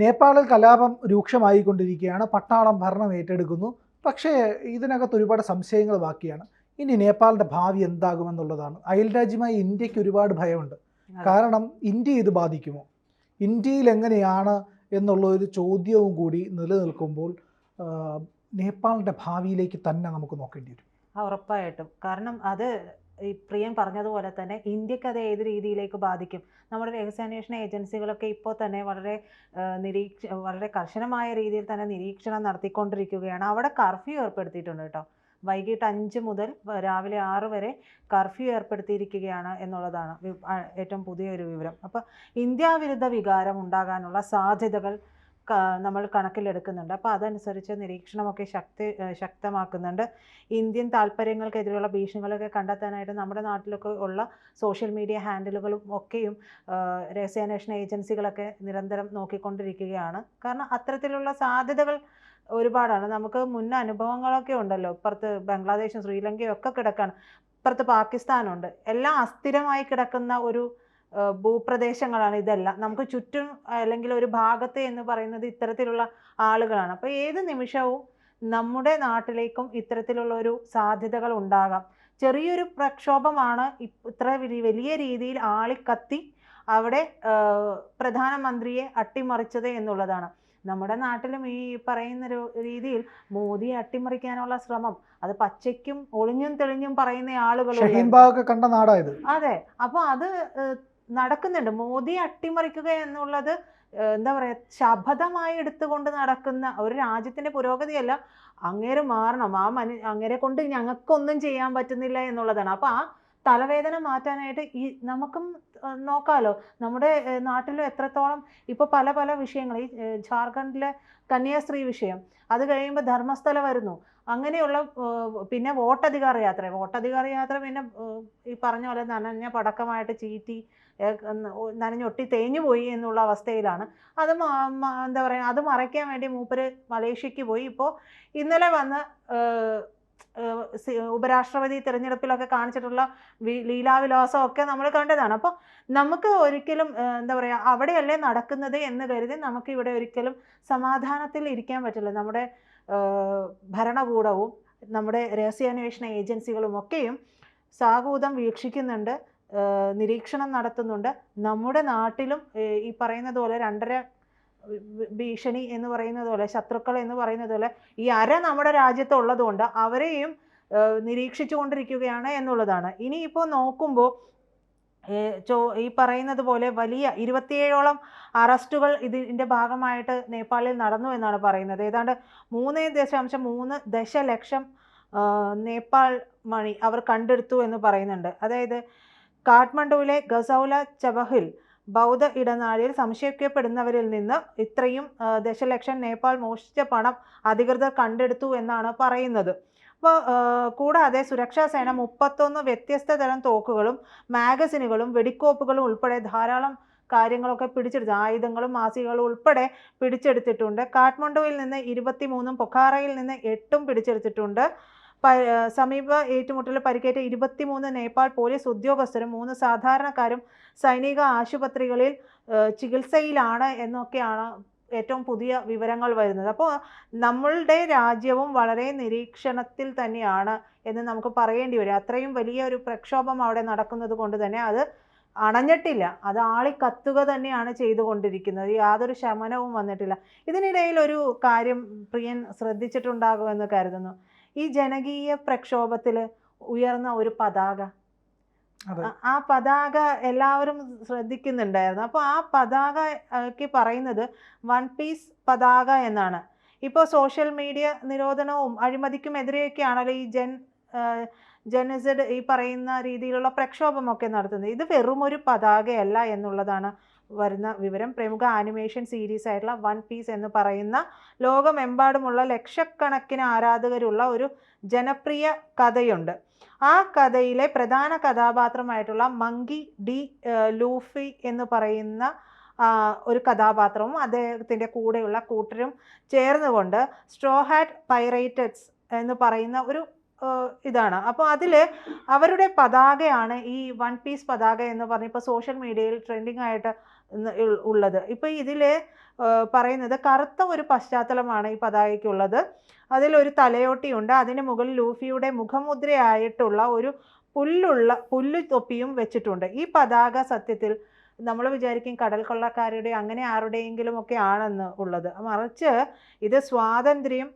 നേപ്പാളിൽ കലാപം രൂക്ഷമായിക്കൊണ്ടിരിക്കുകയാണ്. പട്ടാളം ഭരണം ഏറ്റെടുക്കുന്നു. പക്ഷേ ഇതിനകത്ത് ഒരുപാട് സംശയങ്ങൾ ബാക്കിയാണ്. ഇനി നേപ്പാളിന്റെ ഭാവി എന്താകുമെന്നുള്ളതാണ്. അയൽരാജ്യമായി ഇന്ത്യയ്ക്ക് ഒരുപാട് ഭയമുണ്ട്. കാരണം ഇന്ത്യ ഇത് ബാധിക്കുമോ? ഇന്ത്യയിൽ എങ്ങനെയാണ് എന്നുള്ള ഒരു ചോദ്യവും കൂടി നിലനിൽക്കുമ്പോൾ നേപ്പാളിന്റെ ഭാവിയിലേക്ക് തന്നെ നമുക്ക് നോക്കേണ്ടി വരും. ഉറപ്പായിട്ടും. കാരണം അത് ഈ പ്രിയൻ പറഞ്ഞതുപോലെ തന്നെ ഇന്ത്യയ്ക്ക് അത് ഏത് രീതിയിലേക്ക് ബാധിക്കും? നമ്മുടെ രഹസ്യാന്വേഷണ ഏജൻസികളൊക്കെ ഇപ്പോൾ തന്നെ വളരെ നിരീക്ഷ വളരെ കർശനമായ രീതിയിൽ തന്നെ നിരീക്ഷണം നടത്തിക്കൊണ്ടിരിക്കുകയാണ്. അവിടെ കർഫ്യൂ ഏർപ്പെടുത്തിയിട്ടുണ്ട് കേട്ടോ. വൈകിട്ട് അഞ്ച് മുതൽ രാവിലെ ആറ് വരെ കർഫ്യൂ ഏർപ്പെടുത്തിയിരിക്കുകയാണ് എന്നുള്ളതാണ് ഏറ്റവും പുതിയൊരു വിവരം. അപ്പോൾ ഇന്ത്യാവിരുദ്ധ വികാരം ഉണ്ടാകാനുള്ള സാധ്യതകൾ നമ്മൾ കണക്കിലെടുക്കുന്നുണ്ട്. അപ്പോൾ അതനുസരിച്ച് നിരീക്ഷണമൊക്കെ ശക്തി ശക്തമാക്കുന്നുണ്ട്. ഇന്ത്യൻ താല്പര്യങ്ങൾക്കെതിരെയുള്ള ഭീഷണികളൊക്കെ കണ്ടെത്താനായിട്ട് നമ്മുടെ നാട്ടിലൊക്കെ ഉള്ള സോഷ്യൽ മീഡിയ ഹാൻഡിലുകളും ഒക്കെയും രഹസ്യാന്വേഷണ ഏജൻസികളൊക്കെ നിരന്തരം നോക്കിക്കൊണ്ടിരിക്കുകയാണ്. കാരണം അത്തരത്തിലുള്ള സാധ്യതകൾ ഒരുപാടാണ്. നമുക്ക് മുൻ അനുഭവങ്ങളൊക്കെ ഉണ്ടല്ലോ. ഇപ്പുറത്ത് ബംഗ്ലാദേശും ശ്രീലങ്കയും ഒക്കെ കിടക്കാണ്. ഇപ്പുറത്ത് പാകിസ്ഥാനുണ്ട്. എല്ലാം അസ്ഥിരമായി കിടക്കുന്ന ഒരു ഭൂപ്രദേശങ്ങളാണ് ഇതെല്ലാം. നമുക്ക് ചുറ്റും അല്ലെങ്കിൽ ഒരു ഭാഗത്ത് എന്ന് പറയുന്നത് ഇത്തരത്തിലുള്ള ആളുകളാണ്. അപ്പോൾ ഏത് നിമിഷവും നമ്മുടെ നാട്ടിലേക്കും ഇത്തരത്തിലുള്ള ഒരു സാധ്യതകൾ ഉണ്ടാകാം. ചെറിയൊരു പ്രക്ഷോഭമാണ് ഇത്ര വലി- വലിയ രീതിയിൽ ആളിക്കത്തി അവിടെ പ്രധാനമന്ത്രിയെ അട്ടിമറിച്ചത് എന്നുള്ളതാണ്. നമ്മുടെ നാട്ടിലും ഈ പറയുന്ന ഒരു രീതിയിൽ മോദിയെ അട്ടിമറിക്കാനുള്ള ശ്രമം. അത് പച്ചയ്ക്കും ഒളിഞ്ഞും തെളിഞ്ഞും പറയുന്ന ഷഹീൻ കണ്ട നാടായത് അതെ. അപ്പോൾ അത് നടക്കുന്നുണ്ട്. മോദി അട്ടിമറിക്കുക എന്നുള്ളത് എന്താ പറയുക ശപഥമായി എടുത്തുകൊണ്ട് നടക്കുന്ന ഒരു രാജ്യത്തിന്റെ പുരോഗതിയല്ല അങ്ങേര് മാറണം. ആ മനു അങ്ങേരെ കൊണ്ട് ഞങ്ങൾക്കൊന്നും ചെയ്യാൻ പറ്റുന്നില്ല എന്നുള്ളതാണ്. അപ്പോൾ ആ തലവേദന മാറ്റാനായിട്ട് ഈ നമുക്കും നോക്കാമല്ലോ നമ്മുടെ നാട്ടിലും എത്രത്തോളം ഇപ്പോൾ പല പല വിഷയങ്ങൾ. ഈ ജാർഖണ്ഡിലെ കന്യാസ്ത്രീ വിഷയം. അത് കഴിയുമ്പോൾ ധർമ്മസ്ഥല വരുന്നു. അങ്ങനെയുള്ള പിന്നെ വോട്ടധികാര യാത്ര. വോട്ടധികാര യാത്ര പിന്നെ ഈ പറഞ്ഞ പോലെ നനഞ്ഞ പടക്കമായിട്ട് ചീറ്റി നനഞ്ഞൊട്ടി തേഞ്ഞു പോയി എന്നുള്ള അവസ്ഥയിലാണ്. അത് എന്താ പറയുക അത് മറയ്ക്കാൻ വേണ്ടി മൂപ്പര് മലേഷ്യക്ക് പോയി. ഇപ്പോൾ ഇന്നലെ വന്ന് ഉപരാഷ്ട്രപതി തിരഞ്ഞെടുപ്പിലൊക്കെ കാണിച്ചിട്ടുള്ള ലീലാവിലാസം ഒക്കെ നമ്മൾ കണ്ടതാണ്. അപ്പോൾ നമുക്ക് ഒരിക്കലും എന്താ പറയുക അവിടെയല്ലേ നടക്കുന്നത് എന്ന് കരുതി നമുക്ക് ഇവിടെ ഒരിക്കലും സമാധാനത്തിൽ ഇരിക്കാൻ പറ്റില്ല. നമ്മുടെ ഭരണകൂടവും നമ്മുടെ രഹസ്യാന്വേഷണ ഏജൻസികളും ഒക്കെയും സാഹൂതം വീക്ഷിക്കുന്നുണ്ട് നിരീക്ഷണം നടത്തുന്നുണ്ട്. നമ്മുടെ നാട്ടിലും ഈ പറയുന്നത് പോലെ രണ്ടര ഭീഷണി എന്ന് പറയുന്നത് പോലെ ശത്രുക്കൾ എന്ന് പറയുന്നത് പോലെ ഈ അര നമ്മുടെ രാജ്യത്ത് ഉള്ളതുകൊണ്ട് അവരെയും നിരീക്ഷിച്ചുകൊണ്ടിരിക്കുകയാണ് എന്നുള്ളതാണ്. ഇനിയിപ്പോൾ നോക്കുമ്പോൾ ഈ പറയുന്നത് പോലെ വലിയ ഇരുപത്തിയേഴോളം അറസ്റ്റുകൾ ഇതിന്റെ ഭാഗമായിട്ട് നേപ്പാളിൽ നടന്നു എന്നാണ് പറയുന്നത്. ഏതാണ്ട് മൂന്ന് ദശാംശം മൂന്ന് ദശലക്ഷം നേപ്പാൾ മണി അവർ കണ്ടെടുത്തു എന്ന് പറയുന്നുണ്ട്. അതായത് കാഠ്മണ്ഡുവിലെ ഗസൗല ചബഹിൽ ബൗദ്ധ ഇടനാഴിയിൽ സംശയിക്കപ്പെടുന്നവരിൽ നിന്ന് ഇത്രയും ദശലക്ഷം നേപ്പാൾ മോഷ്ടിച്ച പണം അധികൃതർ കണ്ടെടുത്തു എന്നാണ് പറയുന്നത്. അപ്പോൾ കൂടാതെ സുരക്ഷാ സേന മുപ്പത്തൊന്ന് വ്യത്യസ്ത തരം തോക്കുകളും മാഗസിനുകളും വെടിക്കോപ്പുകളും ഉൾപ്പെടെ ധാരാളം കാര്യങ്ങളൊക്കെ പിടിച്ചെടുത്തു ആയുധങ്ങളും മാസികകളും ഉൾപ്പെടെ പിടിച്ചെടുത്തിട്ടുണ്ട്. കാഠ്മണ്ഡുവിൽ നിന്ന് ഇരുപത്തിമൂന്നും പൊഖാറയിൽ നിന്ന് എട്ടും പിടിച്ചെടുത്തിട്ടുണ്ട്. സമീപ ഏറ്റുമുട്ടലിൽ പരിക്കേറ്റ ഇരുപത്തിമൂന്ന് നേപ്പാൾ പോലീസ് ഉദ്യോഗസ്ഥരും മൂന്ന് സാധാരണക്കാരും സൈനിക ആശുപത്രികളിൽ ചികിത്സയിലാണ് എന്നൊക്കെയാണ് ഏറ്റവും പുതിയ വിവരങ്ങൾ വരുന്നത്. അപ്പോൾ നമ്മളുടെ രാജ്യവും വളരെ നിരീക്ഷണത്തിൽ തന്നെയാണ് എന്ന് നമുക്ക് പറയേണ്ടി വരും. അത്രയും വലിയ ഒരു പ്രക്ഷോഭം അവിടെ നടക്കുന്നത് കൊണ്ട് തന്നെ അത് അണഞ്ഞിട്ടില്ല. അത് ആളിക്കത്തുക തന്നെയാണ് ചെയ്തുകൊണ്ടിരിക്കുന്നത്. യാതൊരു ശമനവും വന്നിട്ടില്ല. ഇതിനിടയിൽ ഒരു കാര്യം പ്രിയൻ ശ്രദ്ധിച്ചിട്ടുണ്ടാകുമെന്ന് കരുതുന്നു. ഈ ജനകീയ പ്രക്ഷോഭത്തിൽ ഉയർന്ന ഒരു പതാക. ആ- പതാക എല്ലാവരും ശ്രദ്ധിക്കുന്നുണ്ടായിരുന്നു. അപ്പോൾ ആ പതാകയ്ക്ക് പറയുന്നത് വൺ പീസ് പതാക എന്നാണ്. ഇപ്പോൾ സോഷ്യൽ മീഡിയ നിരോധനവും അഴിമതിക്കും എതിരെയൊക്കെയാണല്ലോ ഈ ജെൻ ജനസഡ് ഈ പറയുന്ന രീതിയിലുള്ള പ്രക്ഷോഭമൊക്കെ നടത്തുന്നത്. ഇത് വെറും ഒരു പതാകയല്ല എന്നുള്ളതാണ് വരുന്ന വിവരം. പ്രമുഖ ആനിമേഷൻ സീരീസ് ആയിട്ടുള്ള വൺ പീസ് എന്ന് പറയുന്ന ലോകമെമ്പാടുമുള്ള ലക്ഷക്കണക്കിന് ആരാധകരുള്ള ഒരു ജനപ്രിയ കഥയുണ്ട്. ആ കഥയിലെ പ്രധാന കഥാപാത്രമായിട്ടുള്ള മങ്കി ഡി ലൂഫി എന്ന് പറയുന്ന ഒരു കഥാപാത്രവും അദ്ദേഹത്തിന്റെ കൂടെയുള്ള കൂട്ടരും ചേർന്നുകൊണ്ട് സ്ട്രോഹാറ്റ് പൈറേറ്റഡ്സ് എന്ന് പറയുന്ന ഒരു ഇതാണ്. അപ്പോൾ അതിൽ അവരുടെ പതാകയാണ് ഈ വൺ പീസ് പതാക എന്ന് പറഞ്ഞ് ഇപ്പോൾ സോഷ്യൽ മീഡിയയിൽ ട്രെൻഡിങ് ആയിട്ട് ഉള്ളത്. ഇപ്പോൾ ഇതിൽ പറയുന്നത് കറുത്ത ഒരു പശ്ചാത്തലമാണ് ഈ പതാകയ്ക്കുള്ളത്. അതിലൊരു തലയോട്ടിയുണ്ട്. അതിന് മുകളിൽ ലൂഫിയുടെ മുഖമുദ്രയായിട്ടുള്ള ഒരു പുല്ലുള്ള പുല്ലു തൊപ്പിയും വെച്ചിട്ടുണ്ട്. ഈ പതാക സത്യത്തിൽ നമ്മൾ വിചാരിക്കും കടൽ കൊള്ളക്കാരുടെ അങ്ങനെ ആരുടെയെങ്കിലും ഒക്കെ ആണെന്ന് ഉള്ളത്. മറിച്ച് ഇത് സ്വാതന്ത്ര്യം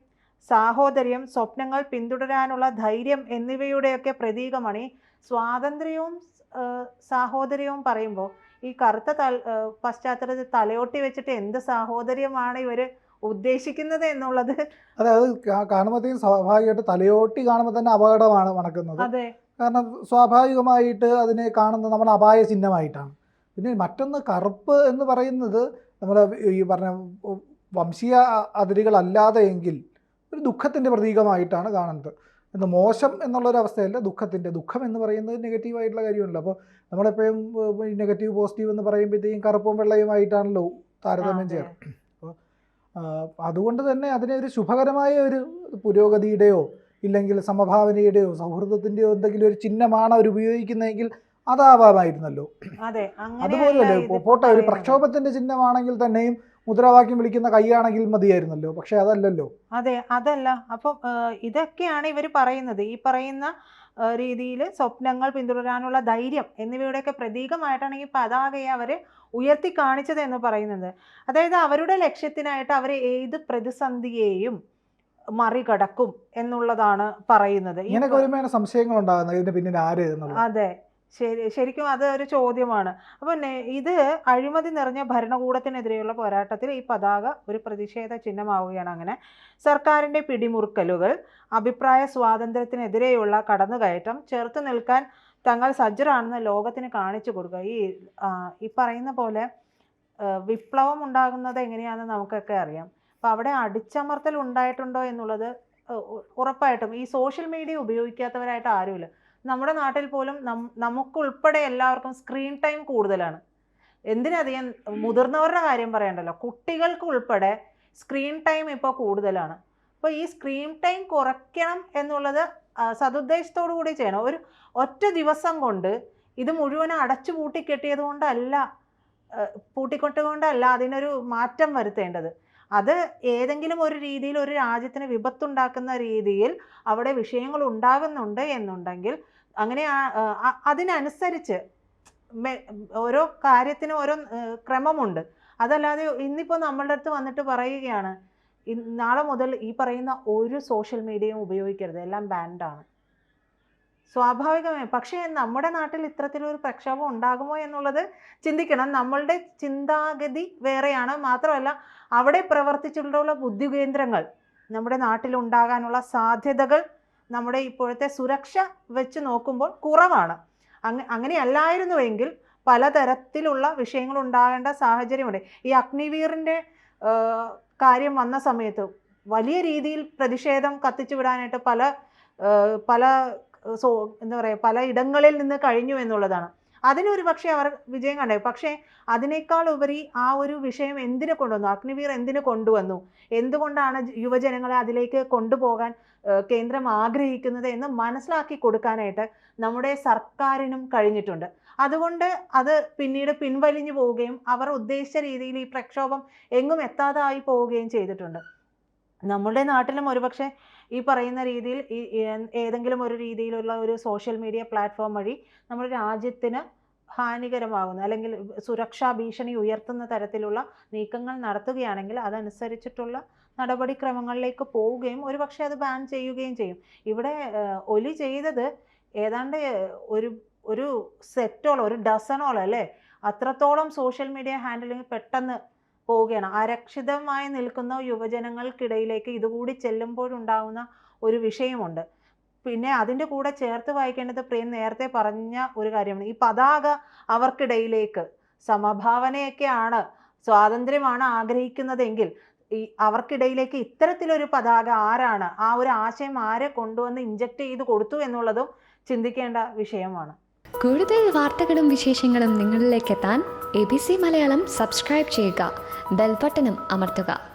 സാഹോദര്യം സ്വപ്നങ്ങൾ പിന്തുടരാനുള്ള ധൈര്യം എന്നിവയുടെയൊക്കെ പ്രതീകമാണ് ഈ സ്വാതന്ത്ര്യവും സാഹോദര്യവും പറയുമ്പോൾ ഈ കറുത്ത തൽ പശ്ചാത്തലത്തിൽ തലയോട്ടി വെച്ചിട്ട് എന്ത് സാഹോദര്യമാണ് ഇവർ ഉദ്ദേശിക്കുന്നത് എന്നുള്ളത് അതായത് കാണുമ്പോഴത്തേക്കും സ്വാഭാവികമായിട്ട് തലയോട്ടി കാണുമ്പോൾ തന്നെ അപകടമാണ് മണക്കുന്നത്. അതെ. കാരണം സ്വാഭാവികമായിട്ട് അതിനെ കാണുന്നത് നമ്മൾ അപായ ചിഹ്നമായിട്ടാണ് പിന്നെ മറ്റൊന്ന് കറുപ്പ് എന്ന് പറയുന്നത് നമ്മുടെ ഈ പറഞ്ഞ വംശീയ അതിരുകളല്ലാതെ എങ്കിൽ ഒരു ദുഃഖത്തിന്റെ പ്രതീകമായിട്ടാണ് കാണുന്നത്. എന്ന് മോശം എന്നുള്ളൊരവസ്ഥയല്ല ദുഃഖത്തിന്റെ ദുഃഖം എന്ന് പറയുന്നത് നെഗറ്റീവായിട്ടുള്ള കാര്യമല്ല. അപ്പോൾ നമ്മളെപ്പോഴും നെഗറ്റീവ് പോസിറ്റീവ് എന്ന് പറയുമ്പോഴത്തേക്കും കറുപ്പും വെള്ളയുമായിട്ടാണല്ലോ താരതമ്യം ചെയ്യാം ചെയ്യാറ് അപ്പോൾ അതുകൊണ്ട് തന്നെ അതിനെ ഒരു ശുഭകരമായ ഒരു പുരോഗതിയുടെയോ ഇല്ലെങ്കിൽ സമഭാവനയുടെയോ സൗഹൃദത്തിന്റെയോ എന്തെങ്കിലും ഒരു ചിഹ്നമാണ് അവർ ഉപയോഗിക്കുന്നതെങ്കിൽ അതാവാമായിരുന്നല്ലോ. അതെ അതുപോലെയല്ലേ അങ്ങനെയല്ല പോട്ടെ ഒരു പ്രക്ഷോഭത്തിന്റെ പ്രക്ഷോഭത്തിന്റെ ചിഹ്നമാണെങ്കിൽ തന്നെയും മുദ്രാവാക്യം വിളിക്കുന്ന കൈയാണെങ്കിൽ മതിയായിരുന്നല്ലോ പക്ഷെ അതല്ലല്ലോ. അതെ അതല്ല. അപ്പം ഇതൊക്കെയാണ് ഇവർ പറയുന്നത്. ഈ പറയുന്ന രീതിയിൽ സ്വപ്നങ്ങൾ പിന്തുടരാനുള്ള ധൈര്യം എന്നിവയുടെയൊക്കെ പ്രതീകമായിട്ടാണ് ഈ പതാകയെ അവർ ഉയർത്തി കാണിച്ചത് എന്ന് പറയുന്നത്. അതായത് അവരുടെ ലക്ഷ്യത്തിനായിട്ട് അവർ ഏത് പ്രതിസന്ധിയെയും മറികടക്കും എന്നുള്ളതാണ് പറയുന്നത്. ഇങ്ങനെയൊക്കെ സംശയങ്ങൾ ഉണ്ടാകുന്നത് പിന്നിൽ ആര് അതെ. ശരി ശരിക്കും അത് ഒരു ചോദ്യമാണ്. അപ്പം ഇത് അഴിമതി നിറഞ്ഞ ഭരണകൂടത്തിനെതിരെയുള്ള പോരാട്ടത്തിൽ ഈ പതാക ഒരു പ്രതിഷേധ ചിഹ്നമാവുകയാണ് അങ്ങനെ. സർക്കാരിന്റെ പിടിമുറുക്കലുകൾ അഭിപ്രായ സ്വാതന്ത്ര്യത്തിനെതിരെയുള്ള കടന്നുകയറ്റം ചെറുത്ത് നിൽക്കാൻ തങ്ങൾ സജ്ജരാണെന്ന് ലോകത്തിന് കാണിച്ചു കൊടുക്കുക. ഈ ഈ പറയുന്ന പോലെ വിപ്ലവം ഉണ്ടാകുന്നത് എങ്ങനെയാണെന്ന് നമുക്കൊക്കെ അറിയാം. അപ്പം അവിടെ അടിച്ചമർത്തൽ ഉണ്ടായിട്ടുണ്ടോ എന്നുള്ളത് ഉറപ്പായിട്ടും. ഈ സോഷ്യൽ മീഡിയ ഉപയോഗിക്കാത്തവരായിട്ട് ആരുമില്ല. നമ്മുടെ നാട്ടിൽ പോലും നമുക്കുൾപ്പെടെ എല്ലാവർക്കും സ്ക്രീൻ ടൈം കൂടുതലാണ്. എന്തിനധികം മുതിർന്നവരുടെ കാര്യം പറയണ്ടല്ലോ. കുട്ടികൾക്ക് ഉൾപ്പെടെ സ്ക്രീൻ ടൈം ഇപ്പോൾ കൂടുതലാണ്. അപ്പോൾ ഈ സ്ക്രീൻ ടൈം കുറയ്ക്കണം എന്നുള്ളത് സതുദ്ദേശത്തോടു കൂടി ചെയ്യണം. ഒരു ഒറ്റ ദിവസം കൊണ്ട് ഇത് മുഴുവൻ അടച്ചു പൂട്ടിക്കെട്ടിയത് കൊണ്ടല്ല പൂട്ടിക്കൊട്ടുകൊണ്ടല്ല അതിനൊരു മാറ്റം വരുത്തേണ്ടത്. അത് ഏതെങ്കിലും ഒരു രീതിയിൽ ഒരു രാജ്യത്തിന് വിപത്തുണ്ടാക്കുന്ന രീതിയിൽ അവിടെ വിഷയങ്ങൾ ഉണ്ടാകുന്നുണ്ട് എന്നുണ്ടെങ്കിൽ അങ്ങനെ അതിനനുസരിച്ച് ഓരോ കാര്യത്തിനും ഓരോ ക്രമമുണ്ട്. അതല്ലാതെ ഇന്നിപ്പോൾ നമ്മളുടെ അടുത്ത് വന്നിട്ട് പറയുകയാണ് നാളെ മുതൽ ഈ പറയുന്ന ഒരു സോഷ്യൽ മീഡിയയും ഉപയോഗിക്കരുത്. എല്ലാം ബാൻഡാണ് സ്വാഭാവികമായി. പക്ഷേ നമ്മുടെ നാട്ടിൽ ഇത്തരത്തിലൊരു പ്രക്ഷോഭം ഉണ്ടാകുമോ എന്നുള്ളത് ചിന്തിക്കണം. നമ്മളുടെ ചിന്താഗതി വേറെയാണ്. മാത്രമല്ല അവിടെ പ്രവർത്തിച്ചിട്ടുള്ള ബുദ്ധികേന്ദ്രങ്ങൾ നമ്മുടെ നാട്ടിൽ ഉണ്ടാകാനുള്ള സാധ്യതകൾ നമ്മുടെ ഇപ്പോഴത്തെ സുരക്ഷ വെച്ച് നോക്കുമ്പോൾ കുറവാണ്. അങ്ങ അങ്ങനെയല്ലായിരുന്നുവെങ്കിൽ പലതരത്തിലുള്ള വിഷയങ്ങൾ ഉണ്ടാകേണ്ട സാഹചര്യമുണ്ട്. ഈ അഗ്നിവീറിന്റെ കാര്യം വന്ന സമയത്ത് വലിയ രീതിയിൽ പ്രതിഷേധം കത്തിച്ചു വിടാനായിട്ട് പല പല സോ എന്താ പറയുക പല ഇടങ്ങളിൽ നിന്ന് കഴിഞ്ഞു എന്നുള്ളതാണ്. അതിനൊരു പക്ഷേ അവർ വിജയം കണ്ടേ പക്ഷേ അതിനേക്കാൾ ഉപരി ആ ഒരു വിഷയം എന്തിനു കൊണ്ടുവന്നു? അഗ്നിവീർ എന്തിനു കൊണ്ടുവന്നു? എന്തുകൊണ്ടാണ് യുവജനങ്ങളെ അതിലേക്ക് കൊണ്ടുപോകാൻ കേന്ദ്രം ആഗ്രഹിക്കുന്നത് എന്ന് മനസ്സിലാക്കി കൊടുക്കാനായിട്ട് നമ്മുടെ സർക്കാരിനും കഴിഞ്ഞിട്ടുണ്ട്. അതുകൊണ്ട് അത് പിന്നീട് പിൻവലിഞ്ഞു പോവുകയും അവർ ഉദ്ദേശിച്ച രീതിയിൽ ഈ പ്രക്ഷോഭം എങ്ങും എത്താതായി പോവുകയും ചെയ്തിട്ടുണ്ട്. നമ്മുടെ നാട്ടിലും ഒരുപക്ഷെ ഈ പറയുന്ന രീതിയിൽ ഏതെങ്കിലും ഒരു രീതിയിലുള്ള ഒരു സോഷ്യൽ മീഡിയ പ്ലാറ്റ്ഫോം വഴി നമ്മുടെ രാജ്യത്തിന് ഹാനികരമാകുന്ന അല്ലെങ്കിൽ സുരക്ഷാ ഭീഷണി ഉയർത്തുന്ന തരത്തിലുള്ള നീക്കങ്ങൾ നടത്തുകയാണെങ്കിൽ അതനുസരിച്ചിട്ടുള്ള നടപടിക്രമങ്ങളിലേക്ക് പോവുകയും ഒരുപക്ഷെ അത് ബാൻ ചെയ്യുകയും ചെയ്യും. ഇവിടെ ഒലി ചെയ്തത് ഏതാണ്ട് ഒരു ഒരു സെറ്റോളം ഒരു ഡസനോളം അല്ലേ? അത്രത്തോളം സോഷ്യൽ മീഡിയ ഹാൻഡിലിംഗ് പെട്ടെന്ന് പോവുകയാണ്. അരക്ഷിതമായി നിൽക്കുന്ന യുവജനങ്ങൾക്കിടയിലേക്ക് ഇതുകൂടി ചെല്ലുമ്പോഴുണ്ടാവുന്ന ഒരു വിഷയമുണ്ട്. പിന്നെ അതിന്റെ കൂടെ ചേർത്ത് വായിക്കേണ്ടത് പ്രിയം നേരത്തെ പറഞ്ഞ ഒരു കാര്യമാണ്. ഈ പതാക അവർക്കിടയിലേക്ക് സമഭാവനയൊക്കെയാണ് സ്വാതന്ത്ര്യമാണ് ആഗ്രഹിക്കുന്നതെങ്കിൽ ഈ അവർക്കിടയിലേക്ക് ഇത്തരത്തിലൊരു പതാക ആരാണ് ആ ഒരു ആശയം ആരെ കൊണ്ടുവന്ന് ഇഞ്ചക്ട് ചെയ്ത് കൊടുത്തു എന്നുള്ളതും ചിന്തിക്കേണ്ട വിഷയമാണ്. കൂടുതൽ വാർത്തകളും വിശേഷങ്ങളും നിങ്ങളിലേക്ക് എത്താൻ A B C Malayalam subscribe ചെയ്യുക. ബെൽബട്ടനും അമർത്തുക